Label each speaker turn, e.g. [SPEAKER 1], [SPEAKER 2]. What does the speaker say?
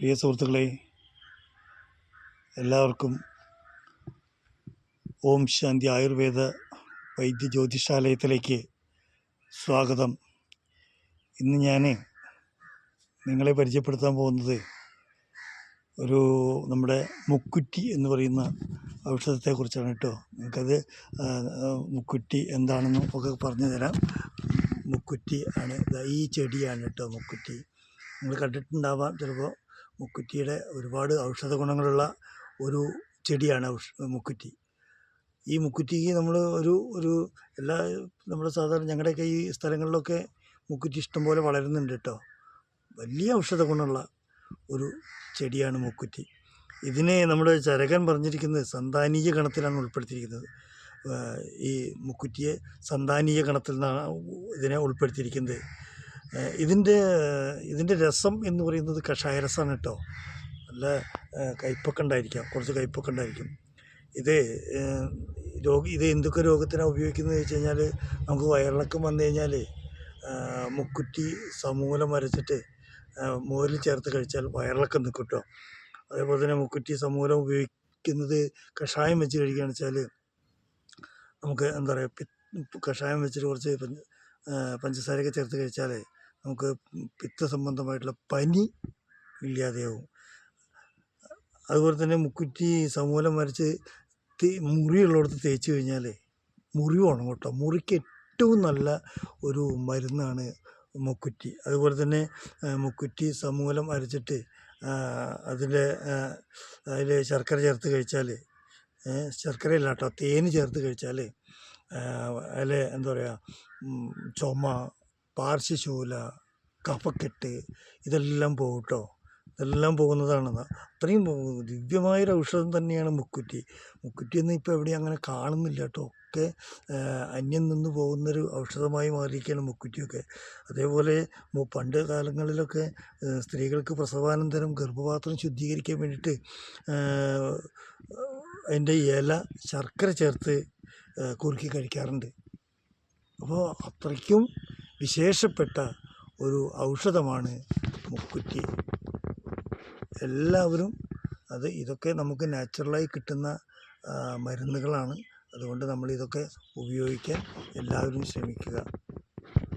[SPEAKER 1] പ്രിയ സുഹൃത്തുക്കളെ എല്ലാവർക്കും ഓം ശാന്തി ആയുർവേദ വൈദ്യ ജ്യോതിഷാലയത്തിലേക്ക് സ്വാഗതം. ഇന്ന് ഞാൻ നിങ്ങളെ പരിചയപ്പെടുത്താൻ പോകുന്നത് ഒരു നമ്മുടെ മുക്കുറ്റി എന്ന് പറയുന്ന ഔഷധത്തെക്കുറിച്ചാണ് കേട്ടോ. നിങ്ങൾക്കത് മുക്കുറ്റി എന്താണെന്നും ഒക്കെ പറഞ്ഞു തരാം മുക്കുറ്റി ആണ് ഈ ചെടിയാണ് കേട്ടോ മുക്കുറ്റി. നിങ്ങൾ കണ്ടിട്ടുണ്ടാവാം ചിലപ്പോൾ മുക്കുറ്റിയുടെ ഒരുപാട് ഔഷധ ഗുണങ്ങളുള്ള ഒരു ചെടിയാണ് മുക്കുറ്റി. ഈ മുക്കുറ്റിക്ക് നമ്മൾ ഒരു ഒരു എല്ലാ നമ്മുടെ സാധാരണ ഞങ്ങളുടെയൊക്കെ ഈ സ്ഥലങ്ങളിലൊക്കെ മുക്കുറ്റി ഇഷ്ടംപോലെ വളരുന്നുണ്ട് കേട്ടോ. വലിയ ഔഷധ ഗുണമുള്ള ഒരു ചെടിയാണ് മുക്കുറ്റി. ഇതിനെ നമ്മുടെ ചരകൻ പറഞ്ഞിരിക്കുന്നത് സന്താനീയ ഗണത്തിലാണ് ഉൾപ്പെടുത്തിയിരിക്കുന്നത്. ഈ മുക്കുറ്റിയെ സന്താനീയ ഗണത്തിൽ നിന്നാണ് ഇതിനെ ഉൾപ്പെടുത്തിയിരിക്കുന്നത്. ഇതിന്റെ ഇതിന്റെ രസം എന്ന് പറയുന്നത് കഷായ രസമാണ് കേട്ടോ. നല്ല കയ്പ്പൊക്കെ ഉണ്ടായിരിക്കാം. കുറച്ച് കയ്പ്പൊക്കെ ഉണ്ടായിരിക്കും. ഇത് രോഗി ഇത് എന്തൊക്കെ രോഗത്തിനാണ് ഉപയോഗിക്കുന്നത് വെച്ച് കഴിഞ്ഞാൽ നമുക്ക് വയറിളക്കം വന്നു കഴിഞ്ഞാൽ മുക്കുറ്റി സമൂലം അരച്ചിട്ട് മോരിൽ ചേർത്ത് കഴിച്ചാൽ വയറിളക്കം നിൽക്കും കേട്ടോ. അതേപോലെ തന്നെ മുക്കുറ്റി സമൂലം ഉപയോഗിക്കുന്നത് കഷായം വെച്ച് കഴിക്കുകയാണെന്ന് വെച്ചാൽ നമുക്ക് എന്താ പറയുക കഷായം വെച്ചിട്ട് കുറച്ച് പഞ്ചസാരയൊക്കെ ചേർത്ത് കഴിച്ചാൽ നമുക്ക് പിത്ത സംബന്ധമായിട്ടുള്ള പനി ഇല്ലാതെയാവും. അതുപോലെ തന്നെ മുക്കുറ്റി സമൂലം വരച്ച് തേ മുറിയുള്ളിടത്ത് തേച്ച് കഴിഞ്ഞാൽ മുറി വേണം കേട്ടോ. മുറിക്ക് ഏറ്റവും നല്ല ഒരു മരുന്നാണ് മുക്കുറ്റി. അതുപോലെ തന്നെ മുക്കുറ്റി സമൂലം അരച്ചിട്ട് അതിന്റെ അതിൽ ശർക്കര ചേർത്ത് കഴിച്ചാൽ ശർക്കരയില്ല കേട്ടോ തേന് ചേർത്ത് കഴിച്ചാൽ അതിൽ എന്താ പറയുക ചുമ പാർശ്വശൂല കഫക്കെട്ട് ഇതെല്ലാം പോകും കേട്ടോ ഇതെല്ലാം പോകുന്നതാണ് അത്രയും ദിവ്യമായൊരു ഔഷധം തന്നെയാണ് മുക്കുറ്റി. മുക്കുറ്റിയൊന്നും ഇപ്പോൾ എവിടെയും അങ്ങനെ കാണുന്നില്ല കേട്ടോ ഒക്കെ അന്യം നിന്ന് പോകുന്നൊരു ഔഷധമായി മാറിയിരിക്കുകയാണ് മുക്കുറ്റിയൊക്കെ. അതേപോലെ പണ്ട് കാലങ്ങളിലൊക്കെ സ്ത്രീകൾക്ക് പ്രസവാനന്തരം ഗർഭപാത്രം ശുദ്ധീകരിക്കാൻ വേണ്ടിയിട്ട് അതിന്റെ ഇല ശർക്കര ചേർത്ത് കുറുക്കി കഴിക്കാറുണ്ട്. അപ്പോൾ അത്രയ്ക്കും വിശേഷപ്പെട്ട ഒരു ഔഷധമാണ് മുക്കുറ്റി. എല്ലാവരും അത് ഇതൊക്കെ നമുക്ക് നാച്ചുറലായി കിട്ടുന്ന മരുന്നുകളാണ്. അതുകൊണ്ട് നമ്മളിതൊക്കെ ഉപയോഗിക്കാൻ എല്ലാവരും ശ്രമിക്കുക.